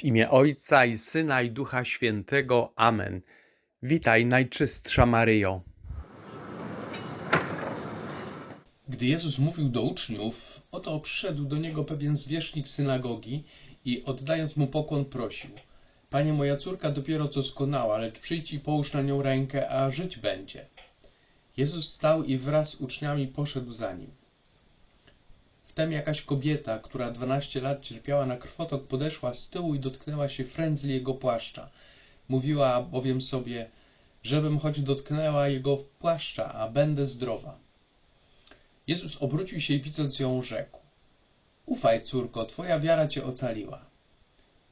W imię Ojca i Syna i Ducha Świętego. Amen. Witaj, Najczystsza Maryjo. Gdy Jezus mówił do uczniów, oto przyszedł do niego pewien zwierzchnik synagogi i oddając mu pokłon prosił: Panie, moja córka dopiero co skonała, lecz przyjdź i połóż na nią rękę, a żyć będzie. Jezus stał i wraz z uczniami poszedł za nim. Wtem jakaś kobieta, która dwanaście lat cierpiała na krwotok, podeszła z tyłu i dotknęła się frędzli jego płaszcza. Mówiła bowiem sobie, żebym choć dotknęła jego płaszcza, a będę zdrowa. Jezus obrócił się i widząc ją rzekł: Ufaj, córko, twoja wiara cię ocaliła.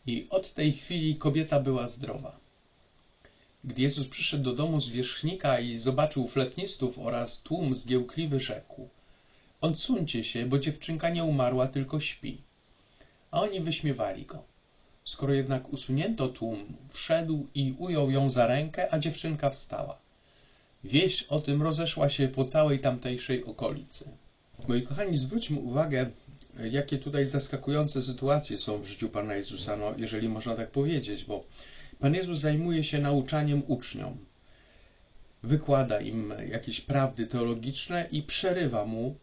I od tej chwili kobieta była zdrowa. Gdy Jezus przyszedł do domu zwierzchnika i zobaczył fletnistów oraz tłum zgiełkliwy, rzekł: Odsuńcie się, bo dziewczynka nie umarła, tylko śpi. A oni wyśmiewali go. Skoro jednak usunięto tłum, wszedł i ujął ją za rękę, a dziewczynka wstała. Wieść o tym rozeszła się po całej tamtejszej okolicy. Moi kochani, zwróćmy uwagę, jakie tutaj zaskakujące sytuacje są w życiu Pana Jezusa, no, jeżeli można tak powiedzieć, bo Pan Jezus zajmuje się nauczaniem uczniom. Wykłada im jakieś prawdy teologiczne i przerywa mu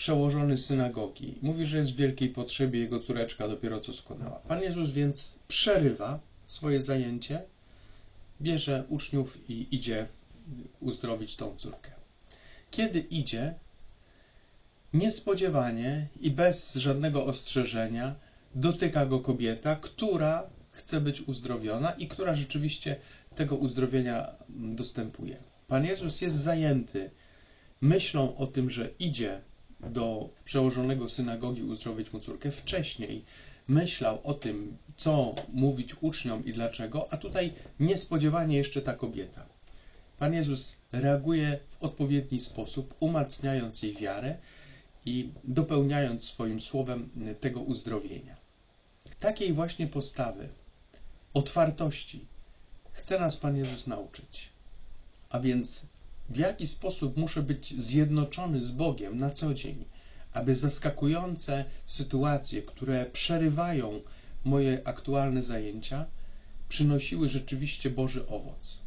przełożony synagogi. Mówi, że jest w wielkiej potrzebie, jego córeczka dopiero co skonała. Pan Jezus więc przerywa swoje zajęcie, bierze uczniów i idzie uzdrowić tą córkę. Kiedy idzie, niespodziewanie i bez żadnego ostrzeżenia dotyka go kobieta, która chce być uzdrowiona i która rzeczywiście tego uzdrowienia dostępuje. Pan Jezus jest zajęty myślą o tym, że idzie do przełożonego synagogi uzdrowić mu córkę. Wcześniej myślał o tym, co mówić uczniom i dlaczego, a tutaj niespodziewanie jeszcze ta kobieta. Pan Jezus reaguje w odpowiedni sposób, umacniając jej wiarę i dopełniając swoim słowem tego uzdrowienia. Takiej właśnie postawy, otwartości chce nas Pan Jezus nauczyć. A więc w jaki sposób muszę być zjednoczony z Bogiem na co dzień, aby zaskakujące sytuacje, które przerywają moje aktualne zajęcia, przynosiły rzeczywiście Boży owoc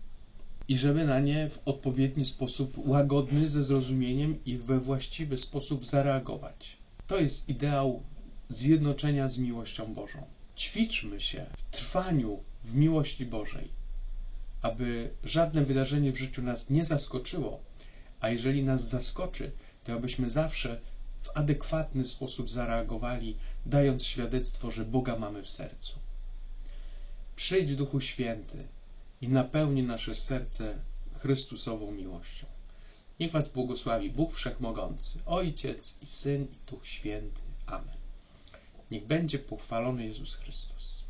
i żeby na nie w odpowiedni sposób łagodny, ze zrozumieniem i we właściwy sposób zareagować. To jest ideał zjednoczenia z miłością Bożą. Ćwiczmy się w trwaniu w miłości Bożej, aby żadne wydarzenie w życiu nas nie zaskoczyło, a jeżeli nas zaskoczy, to abyśmy zawsze w adekwatny sposób zareagowali, dając świadectwo, że Boga mamy w sercu. Przyjdź Duchu Święty, i napełni nasze serce Chrystusową miłością. Niech Was błogosławi Bóg Wszechmogący, Ojciec i Syn i Duch Święty. Amen. Niech będzie pochwalony Jezus Chrystus.